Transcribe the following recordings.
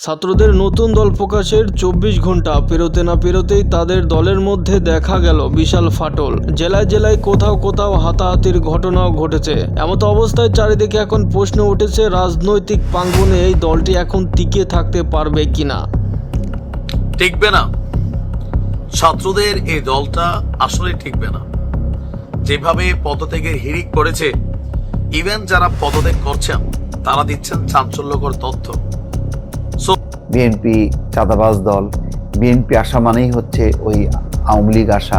ছাত্রদের নতুন দল প্রকাশের চব্বিশ ঘণ্টা পেরোতে না পেরোতেই তাদের দলের মধ্যে দেখা গেল বিশাল ফাটল। জেলায় জেলায় কোথাও কোথাও হাতাহাতির ঘটনাও ঘটেছে। এমতো অবস্থায় চারিদিকে এখন প্রশ্ন উঠেছে, রাজনৈতিক প্রাঙ্গণে এই দলটি এখন টিকে থাকতে পারবে কিনা? টিকবে না। ছাত্রদের এই দলটা আসলে টিকবে না। যেভাবে পদত্যাগের হিড়িক করেছে ইভেন যারা পদত্যাগ করছেন, তারা দিচ্ছেন চাঞ্চল্যকর তথ্য। বিএনপি চাঁদাবাজ দল, বিএনপি আসা মানেই হচ্ছে ওই আওয়ামী লীগ আসা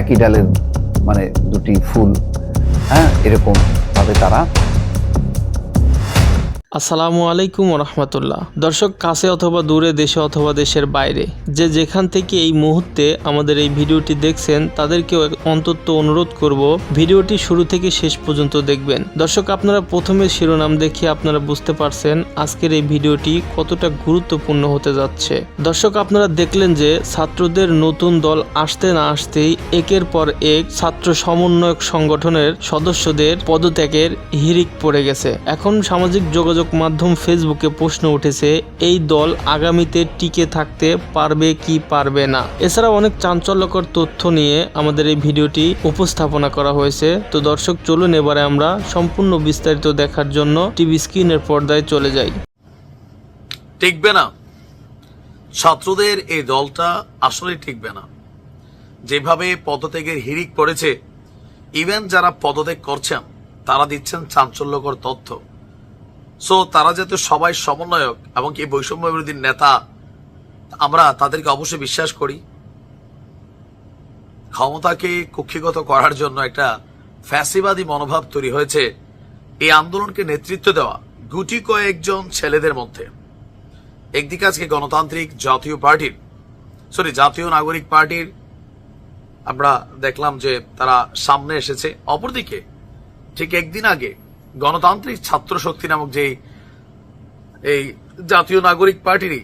একই ডালের মানে দুটি ফুল। হ্যাঁ এরকমভাবে তারা আসসালামু আলাইকুম রহমতুল্লাহ দর্শক, কাছে অথবা দূরে, দেশে অথবা দেশের বাইরে, যে যেখান থেকে এই মুহূর্তে আমাদের এই ভিডিওটি দেখছেন তাদেরকে অন্তত অনুরোধ করব, ভিডিওটি শুরু থেকে শেষ পর্যন্ত দেখবেন। দর্শক, আপনারা প্রথমে শিরোনাম দেখে আপনারা বুঝতে পারছেন আজকের এই ভিডিওটি কতটা গুরুত্বপূর্ণ হতে যাচ্ছে। দর্শক, আপনারা দেখলেন যে ছাত্রদের নতুন দল আসতে না আসতেই একের পর এক ছাত্র সমন্বয়ক সংগঠনের সদস্যদের পদত্যাগের হিড়িক পড়ে গেছে। এখন সামাজিক যোগাযোগ মাধ্যম ফেসবুকে প্রশ্ন উঠেছে, এই দল আগামীতে টিকে থাকতে পারবে কি পারবে না? এছাড়া অনেক চাঞ্চল্যকর তথ্য নিয়ে আমাদের এই ভিডিওটি উপস্থাপনা করা হয়েছে। তো দর্শক, চলুন এবারে আমরা সম্পূর্ণ বিস্তারিত দেখার জন্য টিভি স্ক্রিনের পর্দায় চলে যাই। টিকবে না। ছাত্রদের এই দলটা আসলে টিকবে না। যেভাবে পদত্যাগের হিড়িক পড়েছে, ইভেন যারা পদত্যাগ করছেন, তারা দিচ্ছেন চাঞ্চল্যকর তথ্য। সো তারা যাতে সবাই সমন্বয়ক এবং কি বৈষম্য বিরোধী নেতা, আমরা তাদেরকে অবশ্যই বিশ্বাস করি। ক্ষমতাকে কক্ষিগত করার জন্য একটা ফ্যাসিবাদী মনোভাব তৈরি হয়েছে এই আন্দোলনকে নেতৃত্ব দেওয়া গুটি কয়েকজন ছেলেদের মধ্যে। একদিকে আজকে গণতান্ত্রিক জাতীয় পার্টির সরি জাতীয় নাগরিক পার্টির, আমরা দেখলাম যে তারা সামনে এসেছে। অপরদিকে ঠিক একদিন আগে গণতান্ত্রিক ছাত্র শক্তি নামক যে এই জাতীয় নাগরিক পার্টিরই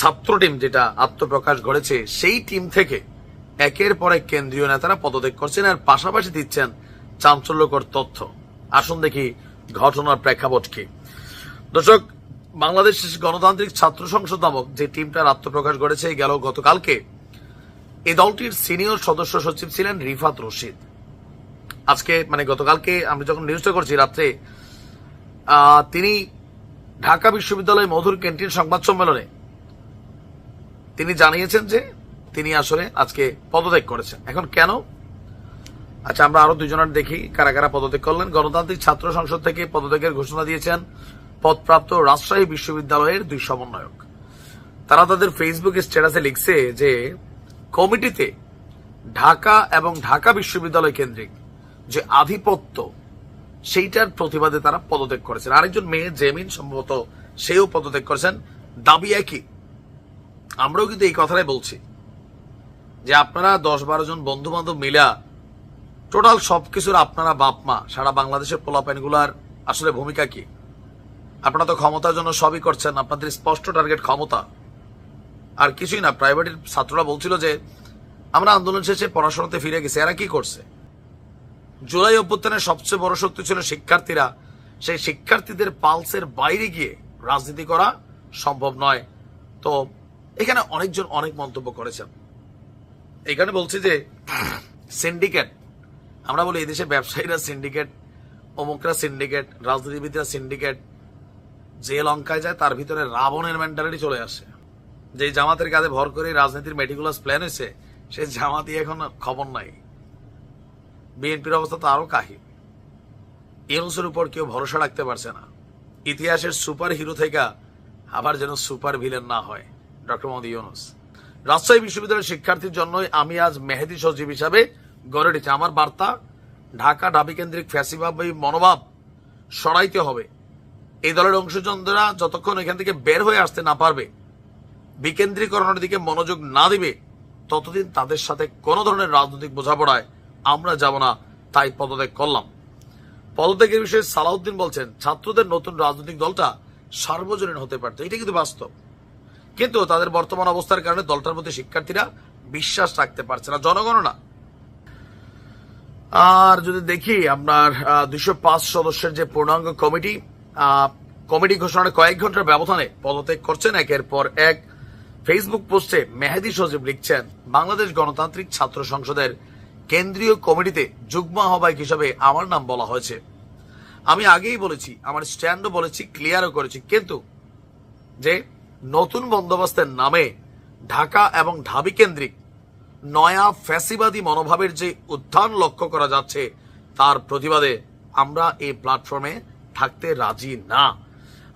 ছাত্র টিম যেটা আত্মপ্রকাশ ঘটেছে, সেই টিম থেকে একের পর এক কেন্দ্রীয় নেতারা পদত্যাগ করছেন আর পাশাপাশি দিচ্ছেন চাঞ্চল্যকর তথ্য। আসুন দেখি ঘটনার প্রেক্ষাপট কি। দর্শক বাংলাদেশ গণতান্ত্রিক ছাত্র সংসদ নামক যে টিমটার আত্মপ্রকাশ ঘটেছে গেল গতকালকে। এই দলটির সিনিয়র সদস্য সচিব ছিলেন রিফাত রশিদ। আজকে মানে গতকালকে আমি যখন নিউজটা করছি রাত্রে তিনি ঢাকা বিশ্ববিদ্যালয় মধুর ক্যান্টিন সংবাদ সম্মেলনে তিনি জানিয়েছেন যে তিনি আসলে আজকে পদত্যাগ করেছেন। এখন কেন? আচ্ছা আমরা আরও দুজনের দেখি কারা কারা পদত্যাগ করলেন। গণতান্ত্রিক ছাত্র সংসদ থেকে পদত্যাগের ঘোষণা দিয়েছেন পদপ্রাপ্ত রাজশাহী বিশ্ববিদ্যালয়ের দুই সমন্বয়ক। তারা তাদের ফেসবুক স্ট্যাটাসে লিখছে যে, কমিটিতে ঢাকা এবং ঢাকা বিশ্ববিদ্যালয় কেন্দ্রিক যে আধিপত্য, সেইটার প্রতিবাদে তারা পদত্যাগ করেছেন। আরেকজন মেয়ে, জেমিন, সম্ভবত সেও পদত্যাগ করেছেন। দাবি একই। আমরাও কিন্তু এই কথাটাই বলছি যে আপনারা দশ বারো জন বন্ধু বান্ধব মিলা টোটাল সবকিছুর আপনারা বাপ মা সারা বাংলাদেশের পোলাপাইনগুলার আসলে ভূমিকা কি? আপনারা তো ক্ষমতার জন্য সবই করছেন, আপনাদের স্পষ্ট টার্গেট ক্ষমতা। আর কিছুই না প্রাইভেটের ছাত্ররা বলছিল যে, আমরা আন্দোলন শেষে পড়াশোনাতে ফিরে গেছি, এরা কি করছে? জুলাই অভ্যুত্থানের সবচেয়ে বড় শক্তি ছিল শিক্ষার্থীরা। সেই শিক্ষার্থীদের পালসের বাইরে গিয়ে রাজনীতি করা সম্ভব নয়। তো এখানে অনেকজন অনেক মন্তব্য করেছেন। এখানে বলছি যে সিন্ডিকেট আমরা বলি এই দেশে ব্যবসায়ীরা সিন্ডিকেট অমুকরা সিন্ডিকেট রাজনীতিবিদরা সিন্ডিকেট যে লঙ্কায় যায় তার ভিতরে রাবণের মেন্টালিটি চলে আসে। যে জামাতের কাজে ভর করে রাজনীতির মেটিকুলাস প্ল্যান হয়েছে সে জামাতি এখন খবর নাই। বিএনপির অবস্থা তো আরও কাহিল। ইউনুসের উপর কেউ ভরসা রাখতে পারছে না। ইতিহাসের সুপার হিরো থেকে আবার যেন সুপার ভিলেন না হয়, ডক্টর মোহাম্মদ ইউনুস। রাজশাহী বিশ্ববিদ্যালয়ের শিক্ষার্থীর জন্যই আমি আজ মেহেদি সচিব হিসাবে গড়ে উঠেছি। আমার বার্তা, ঢাকা ঢাবি কেন্দ্রিক ফ্যাসিবাবী মনোভাব সরাইতে হবে। এই দলের অংশজনরা যতক্ষণ এখান থেকে বের হয়ে আসতে না পারবে, বিকেন্দ্রীকরণের দিকে মনোযোগ না দিবে, ততদিন তাদের সাথে কোনো ধরনের রাজনৈতিক বোঝাপড়ায় আমরা যাব না, তাই পদত্যাগ করলাম। পদত্যাগের বিষয়ে সালাউদ্দিন বলছেন, ছাত্রদের নতুন রাজনৈতিক দলটা সার্বজনীন হতে পারত এটা কিন্তু বাস্তব। কিন্তু তাদের বর্তমান অবস্থার কারণে দলটার প্রতি শিক্ষার্থীরা বিশ্বাস রাখতে পারছে না জনগণও না আর যদি দেখি আপনার দুইশো পাঁচ সদস্যের যে পূর্ণাঙ্গ কমিটি কমিটি ঘোষণার কয়েক ঘণ্টার ব্যবধানে পদত্যাগ করছেন, একের পর এক। ফেসবুক পোস্টে মেহেদি সজীব লিখছেন, বাংলাদেশ গণতান্ত্রিক ছাত্র সংসদের কেন্দ্রীয় কমিটিতে যুগ্ম আহ্বায়ক হিসাবে আমার নাম বলা হয়েছে। আমি আগেই বলেছি, আমার স্ট্যান্ডও বলেছি, ক্লিয়ারও করেছি, কিন্তু যে নতুন বন্দোবস্তের নামে ঢাকা এবং ঢাবি কেন্দ্রিক নয়া ফ্যাসিবাদী মনোভাবের যে উত্থান লক্ষ্য করা যাচ্ছে, তার প্রতিবাদে আমরা এই প্ল্যাটফর্মে থাকতে রাজি না।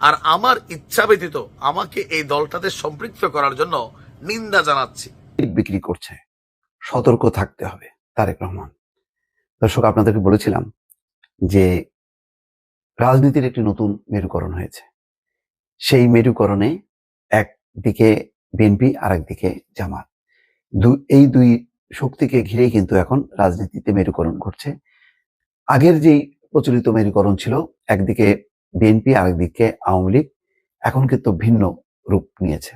আর আমার ইচ্ছা ব্যতীত আমাকে এই দলটাতে সম্পৃক্ত করার জন্য নিন্দা জানাচ্ছি। বিক্রি করছে। সতর্ক থাকতে হবে। তারেক রহমান। দর্শক, আপনাদেরকে বলেছিলাম যে রাজনীতির একটি নতুন মেরুকরণ হয়েছে। সেই মেরুকরণে একদিকে বিএনপি আর একদিকে জামাত এই দুই শক্তিকে ঘিরেই কিন্তু এখন রাজনীতিতে মেরুকরণ ঘটছে। আগের যেই প্রচলিত মেরুকরণ ছিল, একদিকে বিএনপি, আরেকদিকে আওয়ামী লীগ, এখন কিন্তু ভিন্ন রূপ নিয়েছে।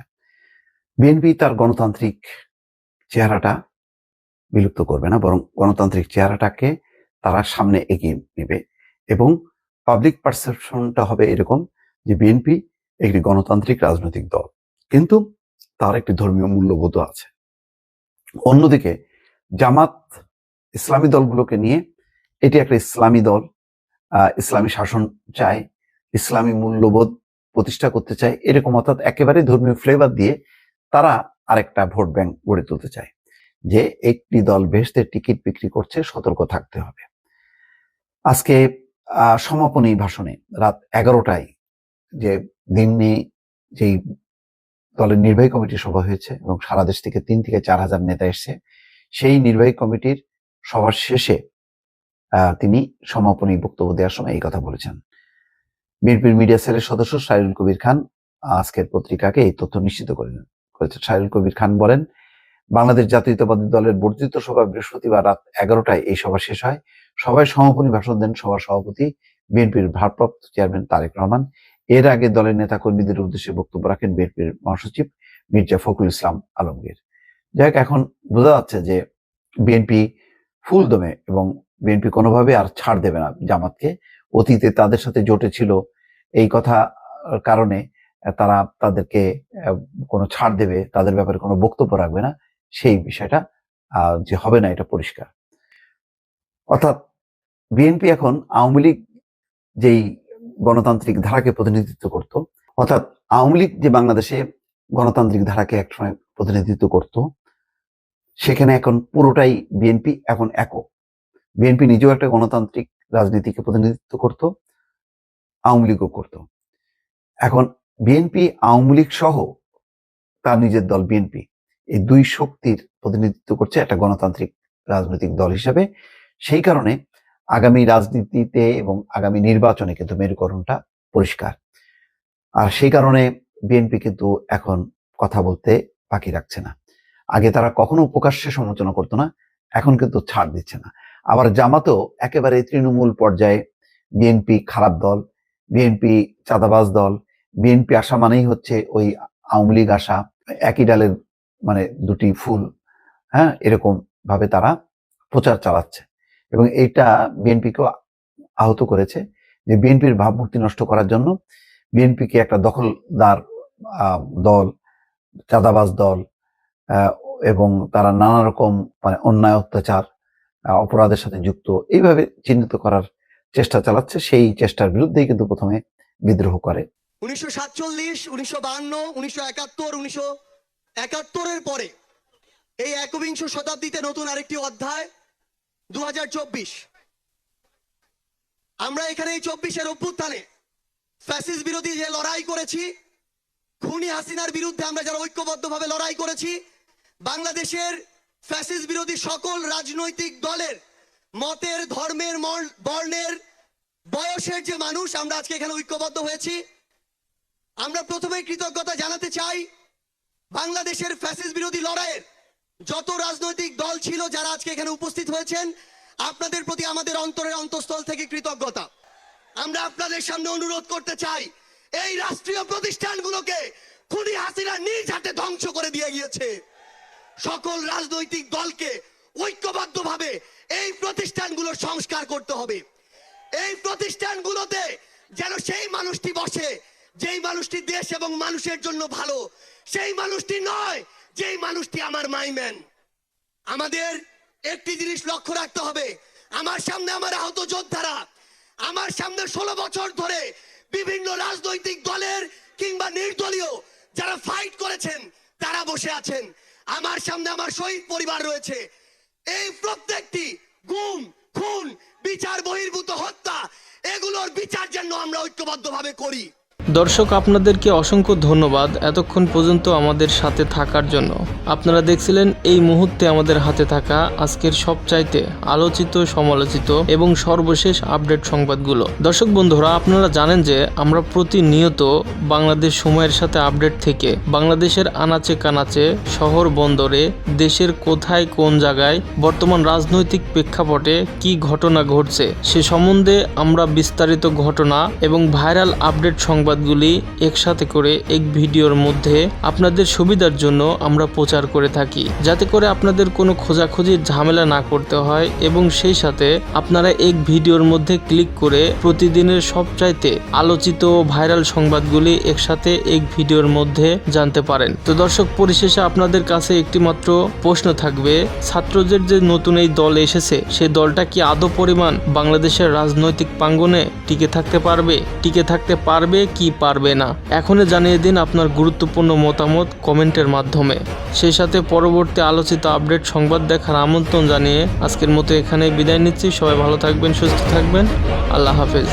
বিএনপি তার গণতান্ত্রিক চেহারাটা বিলুপ্ত করবে না, বরং গণতান্ত্রিক চেহারাটাকে তারা সামনে এগিয়ে নেবে। এবং পাবলিক পারসেপশনটা হবে এরকম যে বিএনপি একটি গণতান্ত্রিক রাজনৈতিক দল। কিন্তু তার একটি ধর্মীয় মূল্যবোধ আছে। অন্যদিকে জামাত ইসলামী দলগুলোকে নিয়ে এটি একটা ইসলামী দল ইসলামী শাসন চায়, ইসলামী মূল্যবোধ প্রতিষ্ঠা করতে চায়, এরকম অর্থাৎ একেবারে ধর্মীয় ফ্লেভার দিয়ে তারা আরেকটা ভোট ব্যাংক গড়ে তুলতে চায়। যে একটি দল বেহেস্তের টিকিট বিক্রি করছে, সতর্ক থাকতে হবে। আজকে সমাপনী ভাষণে রাত এগারোটায় যে দিনে যেই দলের নির্বাহী কমিটির সভা হয়েছে এবং সারা দেশ থেকে তিন থেকে চার হাজার নেতা এসছে, সেই নির্বাহী কমিটির সবার শেষে তিনি সমাপনী বক্তব্য দেওয়ার সময় এই কথা বলেছেন। বিএনপির মিডিয়া সেলের সদস্য সাইরুল কবির খান আজকের পত্রিকাকে এই তথ্য নিশ্চিত করেন করেছেন। সাইরুল কবির খান বলেন বাংলাদেশ জাতীয়তাবাদী দলের বর্ধিত সভা বৃহস্পতিবার রাত এগারোটায় এই সভা শেষ হয়। সভায় সমাপনী ভাষণ দেন সভার সভাপতি, বিএনপির ভারপ্রাপ্ত চেয়ারম্যান তারেক রহমান। এর আগে দলের নেতা কর্মীদের উদ্দেশ্যে বক্তব্য রাখেন বিএনপির মহাসচিব মির্জা ফখরুল ইসলাম আলমগীর। যাই এখন বোঝা যাচ্ছে যে বিএনপি ফুল দমে এবং বিএনপি কোনোভাবে আর ছাড় দেবে না জামাতকে। অতীতে তাদের সাথে জোটে ছিল এই কথা কারণে তারা তাদেরকে কোনো ছাড় দেবে, তাদের ব্যাপারে কোনো বক্তব্য রাখবে না। সেই বিষয়টা যে হবে না এটা পরিষ্কার। অর্থাৎ বিএনপি এখন আওয়ামী লীগ যেই গণতান্ত্রিক ধারাকে প্রতিনিধিত্ব করত, অর্থাৎ আওয়ামী লীগ যে বাংলাদেশে গণতান্ত্রিক ধারাকে একসময় প্রতিনিধিত্ব করত, সেখানে এখন পুরোটাই বিএনপি এখন একক। বিএনপি নিজেও একটা গণতান্ত্রিক রাজনীতিকে প্রতিনিধিত্ব করত, আওয়ামী লীগও করত। এখন বিএনপি, আওয়ামী লীগ সহ তার নিজের দল বিএনপি। এই দুই শক্তির প্রতিনিধিত্ব করছে একটা গণতান্ত্রিক রাজনৈতিক দল হিসাবে। সেই কারণে আগামী রাজনীতিতে এবং আগামী নির্বাচনে কিন্তু মেরুকরণটা পরিষ্কার। আর সেই কারণে বিএনপি কিন্তু এখন কথা বলতে বাকি রাখছে না। আগে তারা কখনো প্রকাশ্যে সমালোচনা করতো না, এখন কিন্তু ছাড় দিচ্ছে না। আবার জামাতও একেবারে তৃণমূল পর্যায়ে বিএনপি খারাপ দল, বিএনপি চাঁদাবাজ দল, বিএনপি আসা মানেই হচ্ছে ওই আওয়ামী লীগ আসা, একই ডালের মানে দুটি ফুল হ্যাঁ এরকম ভাবে তারা প্রচার চালাচ্ছে। এবং এইটা বিএনপিকেও আহত করেছে যে বিএনপির ভাবমূর্তি নষ্ট করার জন্য বিএনপিকে একটা দখলদার দল, চাঁদাবাজ দল এবং তারা নানা রকম মানে অন্যায়, অত্যাচার অপরাধের সাথে যুক্ত, এইভাবে চিহ্নিত করার চেষ্টা চালাচ্ছে। সেই চেষ্টার বিরুদ্ধেই কিন্তু প্রথমে বিদ্রোহ করে। উনিশশো সাতচল্লিশ, উনিশশো বাহান্ন উনিশশো একাত্তর, উনিশশো একাত্তরের পরে এই একবিংশ শতাব্দীতে নতুন আরেকটি অধ্যায় দু হাজার চব্বিশ। আমরা এখানে এই চব্বিশের অভ্যুত্থানে ফ্যাসিস বিরোধী যে লড়াই করেছি, খুনি হাসিনার বিরুদ্ধে আমরা যারা ঐক্যবদ্ধভাবে লড়াই করেছি, বাংলাদেশের ফ্যাসিস বিরোধী সকল রাজনৈতিক দলের মতের, ধর্মের মর- বর্ণের বয়সের যে মানুষ, আমরা আজকে এখানে ঐক্যবদ্ধ হয়েছি। আমরা প্রথমে কৃতজ্ঞতা জানাতে চাই বাংলাদেশের ফ্যাসিস বিরোধী লড়াইয়ের যত রাজনৈতিক দল ছিল যারা আজকে এখানে উপস্থিত হয়েছেন, আপনাদের প্রতি আমাদের অন্তরের অন্তঃস্থল থেকে কৃতজ্ঞতা। আমরা আপনাদের সামনে অনুরোধ করতে চাই, এই রাষ্ট্রীয় প্রতিষ্ঠানগুলোকে খুনি হাসিনা নিজ হাতে ধ্বংস করে দিয়ে গিয়েছে। সকল রাজনৈতিক দলকে ঐক্যবদ্ধভাবে এই প্রতিষ্ঠানগুলোর সংস্কার করতে হবে। এই প্রতিষ্ঠানগুলোতে যেন সেই মানুষটি বসে যেই মানুষটি দেশ এবং মানুষের জন্য ভালো, সেই মানুষটি নয়, যেই মানুষটি আমার মাইম্যান। আমাদের একটি জিনিস লক্ষ্য রাখতে হবে। আমার সামনে আমার আহত যোদ্ধারা, আমার সামনে ষোলো বছর ধরে বিভিন্ন রাজনৈতিক দলের কিংবা নির্দলীয় যারা ফাইট করেছেন, তারা বসে আছেন। আমার সামনে আমার শহীদ পরিবার রয়েছে। এই প্রত্যেকটি গুম, খুন, বিচার বহির্ভূত হত্যা, এগুলোর বিচার যেন আমরা ঐক্যবদ্ধভাবে করি। দর্শক, আপনাদেরকে অসংখ্য ধন্যবাদ এতক্ষণ পর্যন্ত আমাদের সাথে থাকার জন্য। আপনারা দেখছিলেন এই মুহূর্তে আমাদের হাতে থাকা আজকের সবচাইতে আলোচিত, সমালোচিত এবং সর্বশেষ আপডেট সংবাদগুলো। দর্শক বন্ধুরা, আপনারা জানেন যে আমরা প্রতিনিয়ত বাংলাদেশ সময়ের সাথে আপডেট থেকে বাংলাদেশের আনাচে কানাচে শহর বন্দরে দেশের কোথায় কোন জায়গায়, বর্তমান রাজনৈতিক প্রেক্ষাপটে কি ঘটনা ঘটছে, সে সম্বন্ধে আমরা বিস্তারিত ঘটনা এবং ভাইরাল আপডেট সংবাদগুলি একসাথে করে এক ভিডিওর মধ্যে আপনাদের সুবিধার জন্য আমরা প্রচার করে থাকি। যাতে করে আপনাদের কোনো খোঁজাখুঁজির ঝামেলা না করতে হয় এবং সেই সাথে আপনারা এক ভিডিওর মধ্যে ক্লিক করে প্রতিদিনের সবচাইতে আলোচিত ভাইরাল সংবাদগুলি একসাথে এক ভিডিওর মধ্যে জানতে পারেন। তো দর্শক, পরিশেষে আপনাদের কাছে একটি মাত্র প্রশ্ন থাকবে, ছাত্রদের যে নতুন এই দল এসেছে সেই দলটা কি আদৌ পরিমাণ বাংলাদেশের রাজনৈতিক প্রাঙ্গনে টিকে থাকতে পারবে? টিকে থাকতে পারবে কি পারবে না। এখনই জানিয়ে দিন আপনার গুরুত্বপূর্ণ মতামত কমেন্টের মাধ্যমে। সেই সাথে পরবর্তী আলোচিত আপডেট সংবাদ দেখার আমন্ত্রণ জানিয়ে আজকের মতো এখানে বিদায় নিচ্ছি। সবাই ভালো থাকবেন, সুস্থ থাকবেন। আল্লাহ হাফেজ।